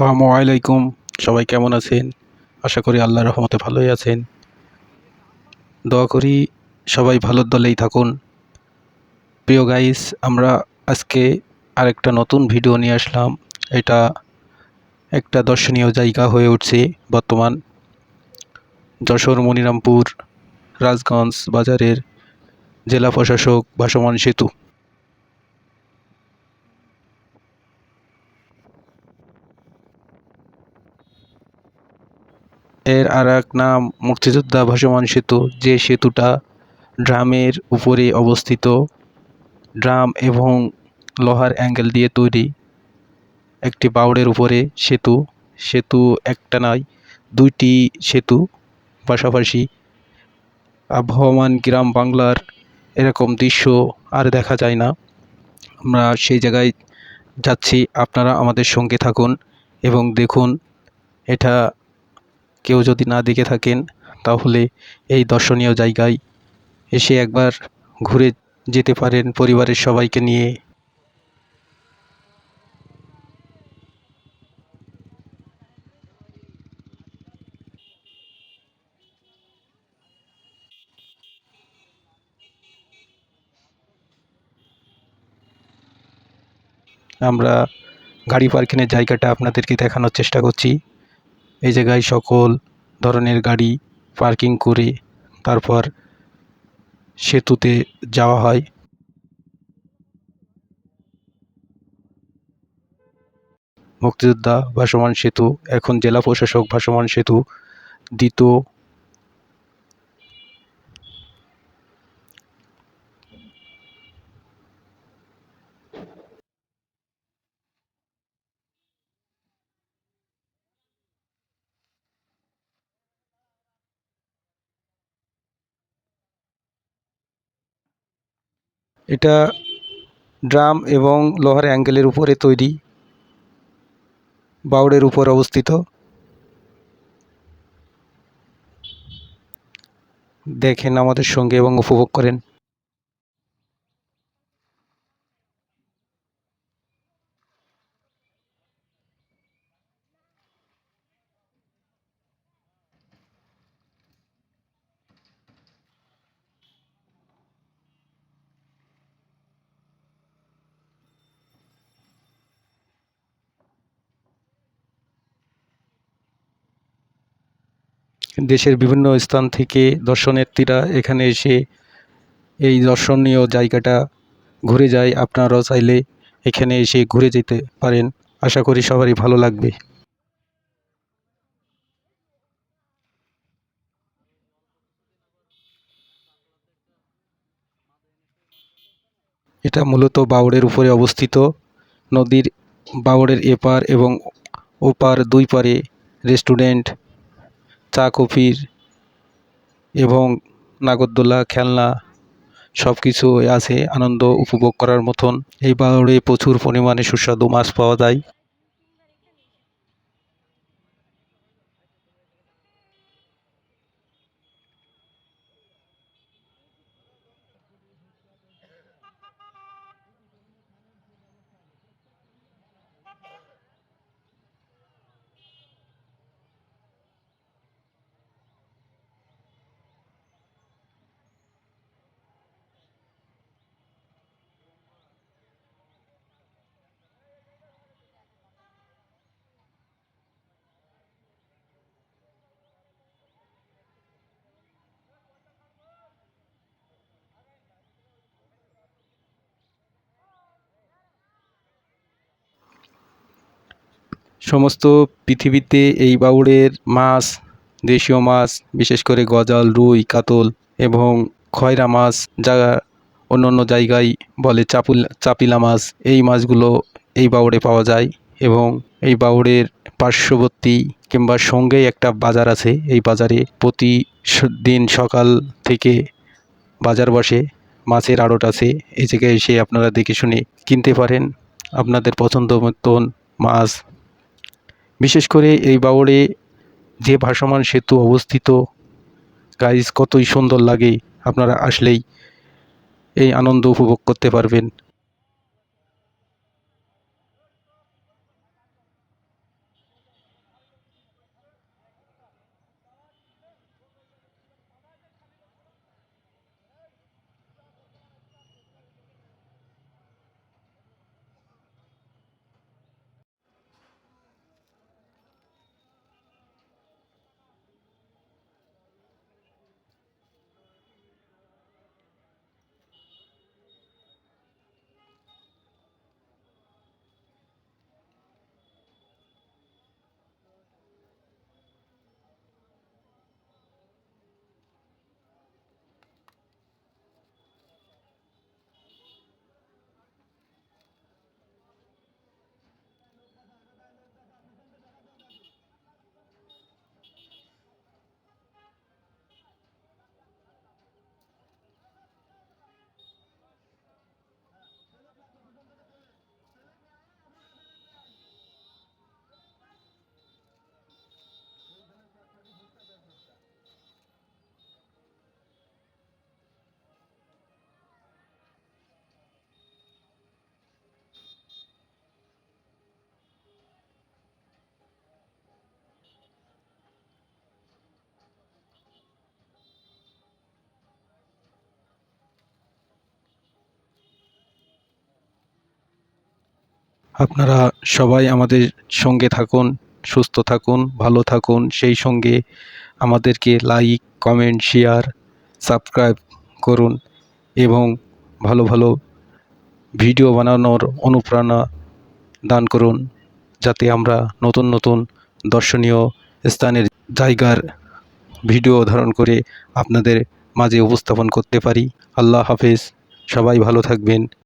আসসালামু আলাইকুম। সবাই কেমন আছেন? আশা করি আল্লাহর রহমতে ভালোই আছেন। দোয়া করি সবাই ভালোর দলেই থাকুন। প্রিয় গাইস আমরা আজকে আরেকটা নতুন ভিডিও নিয়ে আসলাম। এটা একটা দর্শনীয় জায়গা হয়ে উঠছে বর্তমান যশোর মনিরামপুর রাজগঞ্জ বাজারের জেলা প্রশাসক ভাসমান সেতু। এর আর এক নাম মুক্তিযোদ্ধা ভাসমান সেতু। যে সেতুটা ড্রামের উপরে অবস্থিত। ড্রাম এবং লোহার অ্যাঙ্গেল দিয়ে তৈরি। একটি বাউড়ের উপরে সেতু। সেতু একটা নয়, দুইটি সেতু পাশাপাশি। আবহমান গ্রাম বাংলার এরকম দৃশ্য আর দেখা যায় না। আমরা সেই জায়গায় যাচ্ছি। আপনারা আমাদের সঙ্গে থাকুন এবং দেখুন, এটা কেউ যদি না দেখে থাকেন, তাহলে এই দর্শনীয় জায়গায় এসে একবার ঘুরে যেতে পারেন পরিবারের সবাইকে নিয়ে। আমরা গাড়ি পার্কিংয়ের জায়গাটা আপনাদেরকে দেখানোর চেষ্টা করছি। এই জায়গায় সকল ধরনের গাড়ি পার্কিং করে তারপর সেতুতে যাওয়া হয়। মুক্তিযোদ্ধা ভাসমান সেতু, এখন জেলা প্রশাসক ভাসমান সেতু, দ্বিতীয় এটা ড্রাম এবং লোহার অ্যাঙ্গেলের উপরে তৈরি বাউড়ের উপর অবস্থিত। দেখেন আমাদের সঙ্গে এবং উপভোগ করেন। দেশের বিভিন্ন স্থান থেকে দর্শনার্থীরা এখানে এসে এই দর্শনীয় জায়গাটা ঘুরে যায়। আপনারাও চাইলে এখানে এসে ঘুরে যেতে পারেন। আশা করি সবারই ভালো লাগবে। এটা মূলত বাউড়ের উপরে অবস্থিত। নদীর বাউড়ের এপার এবং ওপার দুই পারে রেস্টুরেন্ট চা কফির এবং নাগরদোলা, খেলনা সব কিছু আছে। আনন্দ উপভোগ করার মতন। এই বাউড়ে প্রচুর পরিমাণে সুস্বাদু মাছ পাওয়া যায়। সমস্ত পৃথিবীতে এই বাউড়ের মাছ, দেশীয় মাছ, বিশেষ করে গজাল, রুই, কাতল এবং খয়রা মাছ যা অন্য অন্য জায়গায় বলে চাপুল, চাপিলা মাছ, এই মাছগুলো এই বাউড়ে পাওয়া যায় এবং এই বাউড়ের পার্শ্ববর্তী কিংবা সঙ্গেই একটা বাজার আছে। এই বাজারে প্রতি দিন সকাল থেকে বাজার বসে মাছের আড়ট আছে। এই জায়গায় এসে আপনারা দেখে শুনে কিনতে পারেন। আপনাদের পছন্দ মতন মাছ বিশেষ করে এই বাবরে যে ভাসমান সেতু অবস্থিত গাইজ কতই সুন্দর লাগে আপনারা আসলেই এই আনন্দ উপভোগ করতে পারবেন। আপনারা সবাই আমাদের সঙ্গে থাকুন, সুস্থ থাকুন, ভালো থাকুন। সেই সঙ্গে আমাদেরকে লাইক কমেন্ট শেয়ার সাবস্ক্রাইব করুন এবং ভালো ভালো ভিডিও বানানোর অনুপ্রেরণা দান করুন যাতে আমরা নতুন নতুন দর্শনীয় স্থানের জায়গার ভিডিও ধারণ করে আপনাদের মাঝে উপস্থাপন করতে পারি। আল্লাহ হাফেজ। সবাই ভালো থাকবেন।